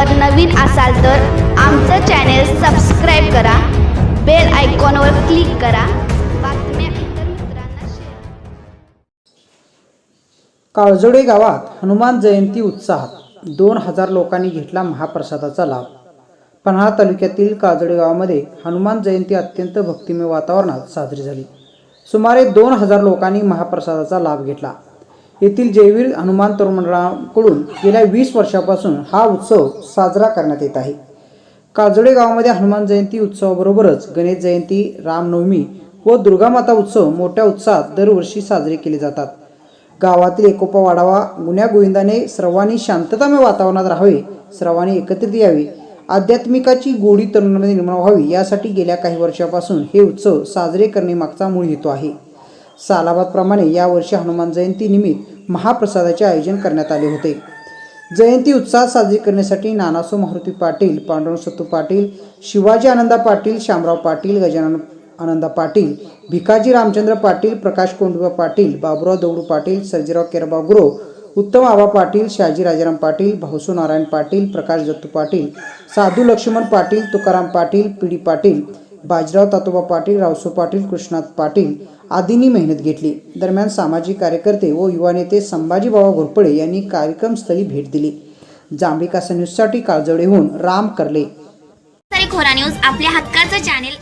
चॅनलवर नवीन असाल तर आमचं चॅनेल सबस्क्राईब करा. बेल आयकॉनवर क्लिक करा. काळजोडे गावात हनुमान जयंती उत्साहात दोन हजार लोकांनी घेतला महाप्रसादाचा लाभ. पन्हाळा तालुक्यातील काळजोडे गावामध्ये हनुमान जयंती अत्यंत भक्तिमय वातावरणात साजरी झाली. सुमारे दोन हजार लोकांनी महाप्रसादाचा लाभ घेतला. येथील जयवीर हनुमान तरुण मंडळाकडून गेल्या वीस वर्षापासून हा उत्सव साजरा करण्यात येत आहे. काजोडे गावामध्ये हनुमान जयंती उत्सवाबरोबरच गणेश जयंती रामनवमी व दुर्गामाता उत्सव मोठ्या उत्साहात दरवर्षी साजरे केले जातात. गावातील एकोपा वाढावा गुण्यागोविंदाने सर्वांनी शांततामय वातावरणात राहावे सर्वांनी एकत्रित यावे आध्यात्मिकाची गोडी तरुणांमध्ये निर्माण व्हावी यासाठी गेल्या काही वर्षापासून हे उत्सव साजरे करणे मागचा मूळ हेतू आहे. सालाबादप्रमाणे यावर्षी हनुमान जयंती निमित्त महाप्रसादाचे आयोजन करण्यात आले होते. जयंती उत्साहात साजरी करण्यासाठी नानासो मारुती पाटील पांडुरंग सत्तू पाटील शिवाजी आनंदा पाटील शामराव पाटील गजानन आनंदा पाटील भिकाजी रामचंद्र पाटील प्रकाश कोंडुबा पाटील बाबुराव दौडू पाटील सर्जीराव केरबा गुरव उत्तम आबा पाटील शहाजी राजाराम पाटील भाऊसू नारायण पाटील प्रकाश दत्तू पाटील साधू लक्ष्मण पाटील तुकाराम पाटील पी डी पाटील बाजीराव तातोबा पाटील रावसो पाटील कृष्णात पाटील आदींनी मेहनत घेतली. दरम्यान सामाजिक कार्यकर्ते व युवा नेते संभाजीबाबा घोरपडे यांनी कार्यक्रमस्थळी भेट दिली. जांभळी न्यूजसाठी काळजवडेहून राम करले. खोरा न्यूज आपल्या हक्काचं चॅनेल